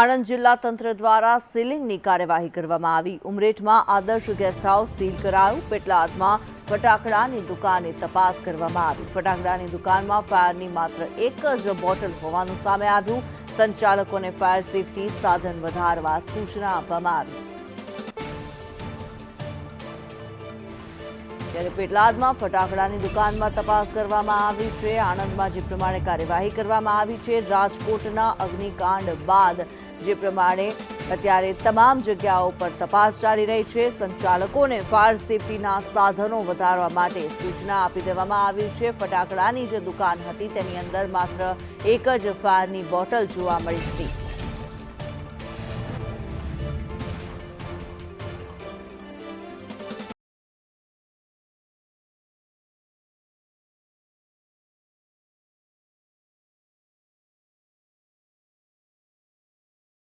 આણંદ જિલ્લા તંત્ર દ્વારા સીલિંગની કાર્યવાહી કરવામાં આવી. ઉમરેઠમાં આદર્શ ગેસ્ટ હાઉસ સીલ કરાયું. પેટલાદમાં ફટાકડાની દુકાને તપાસ કરવામાં આવી. ફટાકડાની દુકાનમાં ફાયરની માત્ર એક જ બોટલ હોવાનું સામે આવ્યું. સંચાલકોને ફાયર સેફટી સાધન વધારવા સૂચના આપવામાં આવી. ત્યારે પેટલાદમાં ફટાકડાની દુકાનમાં તપાસ કરવામાં આવી છે. આણંદમાં જે પ્રમાણે કાર્યવાહી કરવામાં આવી છે, રાજકોટના અગ્નિકાંડ બાદ જે પ્રમાણે અત્યારે તમામ જગ્યાઓ પર તપાસ ચાલી રહી છે. સંચાલકોને ફાયર સેફટીના સાધનો વધારવા માટે સૂચના આપી દેવામાં આવી છે. ફટાકડાની જે દુકાન હતી તેની અંદર માત્ર એક જ ફાયરની બોટલ જોવા મળી હતી.